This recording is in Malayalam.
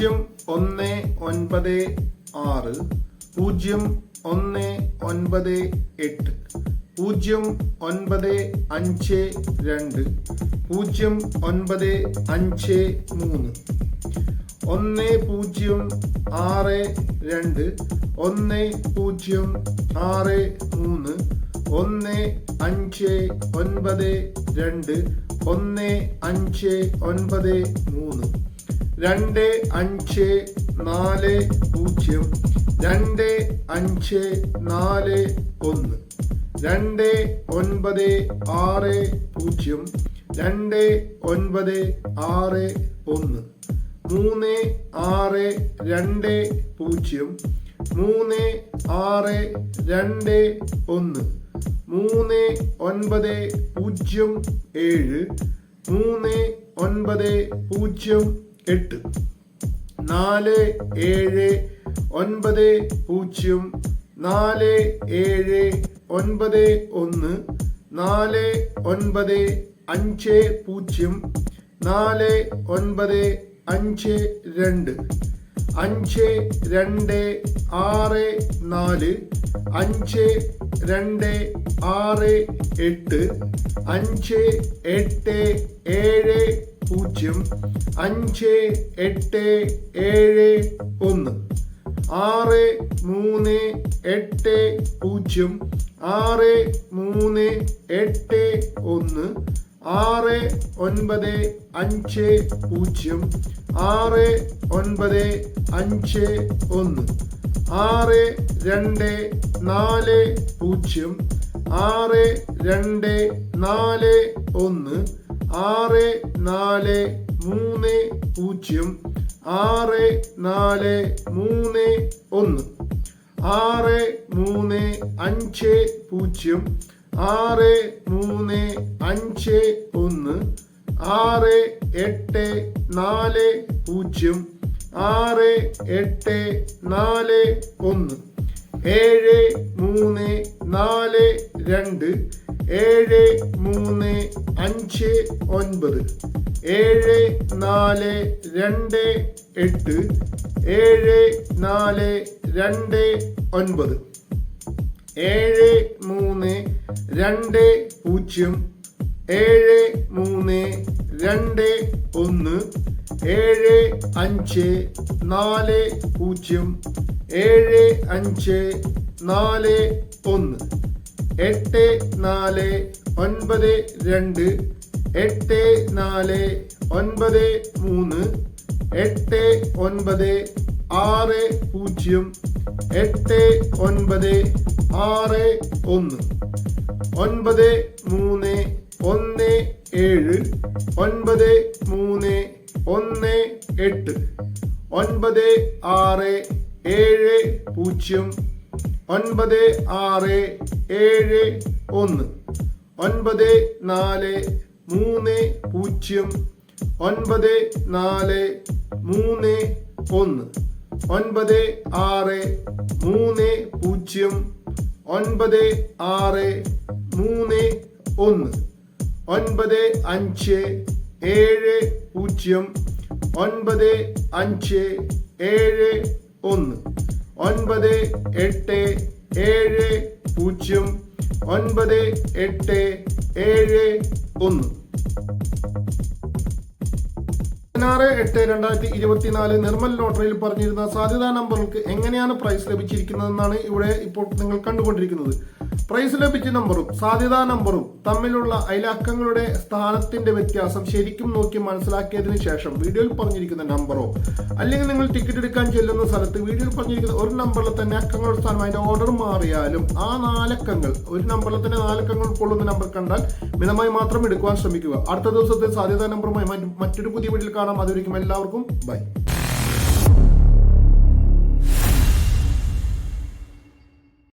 പൂജ്യം ഒന്ന് ഒൻപത് ആറ് പൂജ്യം ഒന്ന് ഒൻപത് എട്ട് പൂജ്യം ഒൻപത് അഞ്ച് രണ്ട് പൂജ്യം ഒൻപത് അഞ്ച് മൂന്ന് ഒന്ന് പൂജ്യം ആറ് രണ്ട് ഒന്ന് പൂജ്യം ആറ് മൂന്ന് ഒന്ന് അഞ്ച് ഒൻപത് രണ്ട് ഒന്ന് അഞ്ച് ഒൻപത് മൂന്ന്. രണ്ട് അഞ്ച് നാല് പൂജ്യം രണ്ട് അഞ്ച് നാല് ഒന്ന് രണ്ട് ഒൻപത് ആറ് പൂജ്യം രണ്ട് ഒൻപത് ആറ് ഒന്ന് മൂന്ന് ആറ് രണ്ട് പൂജ്യം മൂന്ന് ആറ് രണ്ട് ഒന്ന് മൂന്ന് ഒൻപത് പൂജ്യം ഏഴ് മൂന്ന് ഒൻപത് പൂജ്യം എട്ട്. നാല് ഏഴ് ഒൻപത് പൂജ്യം. നാല് ഏഴ് ഒൻപത് ഒന്ന്. നാല് ഒൻപത് അഞ്ച് പൂജ്യം. നാല് ഒൻപത് അഞ്ച് രണ്ട്. അഞ്ച് രണ്ട് ആറ് നാല്. അഞ്ച് രണ്ട് ആറ് എട്ട്. അഞ്ച് എട്ട് ഏഴ് പൂജ്യം അഞ്ച് എട്ട് ഏഴ് ഒന്ന്. ആറ് മൂന്ന് എട്ട് പൂജ്യം ആറ് മൂന്ന് എട്ട് ഒന്ന്. ആറ് ഒൻപത് അഞ്ച് പൂജ്യം ആറ് ഒൻപത് അഞ്ച് ഒന്ന്. ആറ് രണ്ട് നാല് പൂജ്യം ആറ് രണ്ട് നാല് ഒന്ന്. ആറ് നാല് മൂന്ന് പൂജ്യം. ആറ് നാല് മൂന്ന് ഒന്ന്. ആറ് മൂന്ന് അഞ്ച് പൂജ്യം. ആറ് മൂന്ന് അഞ്ച് ഒന്ന്. ആറ് എട്ട് നാല് പൂജ്യം. ആറ് എട്ട് നാല് ഒന്ന്. ഏഴ് മൂന്ന് നാല് രണ്ട്. ഏഴ് മൂന്ന് അഞ്ച് ഒൻപത് ഏഴ് നാല് രണ്ട് എട്ട് ഏഴ് നാല് രണ്ട് ഒൻപത്. ഏഴ് മൂന്ന് രണ്ട് പൂജ്യം ഏഴ് മൂന്ന് രണ്ട് ഒന്ന് ഏഴ് അഞ്ച് നാല് പൂജ്യം ഏഴ് അഞ്ച് നാല് ഒന്ന്. എട്ട് നാല് ഒൻപത് രണ്ട് എട്ട് നാല് ഒൻപത് മൂന്ന് എട്ട് ഒൻപത് ആറ് പൂജ്യം എട്ട് ഒൻപത് ആറ് ഒന്ന് ഒൻപത് മൂന്ന് ഒന്ന് ഏഴ് ഒൻപത് മൂന്ന് ഒന്ന് എട്ട് ഒൻപത് ആറ് ഏഴ് പൂജ്യം ഒൻപത് ആറ് ഏഴ് ഒന്ന്. ഒൻപത് നാല് മൂന്ന് പൂജ്യം. ഒൻപത് നാല് മൂന്ന് ഒന്ന്. ഒൻപത് ആറ് മൂന്ന് പൂജ്യം. ഒൻപത് ആറ് മൂന്ന് ഒന്ന്. ഒൻപത് അഞ്ച് ഏഴ് പൂജ്യം. ഒൻപത് അഞ്ച് ഏഴ് ഒന്ന്. ഒൻപത് എട്ട് ഏഴ് പൂജ്യം ഒൻപത് എട്ട് ഏഴ് ഒന്ന്. പതിനാറ് എട്ട് രണ്ടായിരത്തി ഇരുപത്തിനാല് നിർമ്മൽ ലോട്ടറിയിൽ പറഞ്ഞിരുന്ന സാധ്യതാ നമ്പറുകൾക്ക് എങ്ങനെയാണ് പ്രൈസ് ലഭിച്ചിരിക്കുന്നതെന്നാണ് ഇവിടെ ഇപ്പോൾ നിങ്ങൾ കണ്ടുകൊണ്ടിരിക്കുന്നത്. പ്രൈസ് ലഭിച്ച നമ്പറും സാധ്യതാ നമ്പറും തമ്മിലുള്ള അയലക്കങ്ങളുടെ സ്ഥാനത്തിന്റെ വ്യത്യാസം ശരിക്കും നോക്കി മനസ്സിലാക്കിയതിനു ശേഷം വീഡിയോയിൽ പറഞ്ഞിരിക്കുന്ന നമ്പറോ അല്ലെങ്കിൽ നിങ്ങൾ ടിക്കറ്റ് എടുക്കാൻ ചെല്ലുന്ന സ്ഥലത്ത് വീഡിയോയിൽ പറഞ്ഞിരിക്കുന്ന ഒരു നമ്പറിൽ തന്നെ അക്കങ്ങളുടെ സ്ഥാനം അതിന്റെ ഓർഡർ മാറിയാലും ആ നാലക്കങ്ങൾ ഒരു നമ്പറിൽ തന്നെ നാലക്കങ്ങൾ ഉൾക്കൊള്ളുന്ന നമ്പർ കണ്ടാൽ മിതമായി മാത്രം എടുക്കുവാൻ ശ്രമിക്കുക. അടുത്ത ദിവസത്തെ സാധ്യതാ നമ്പറുമായി മറ്റൊരു പുതിയ വീട്ടിൽ കാണാം. അതുവരെയും എല്ലാവർക്കും ബൈ.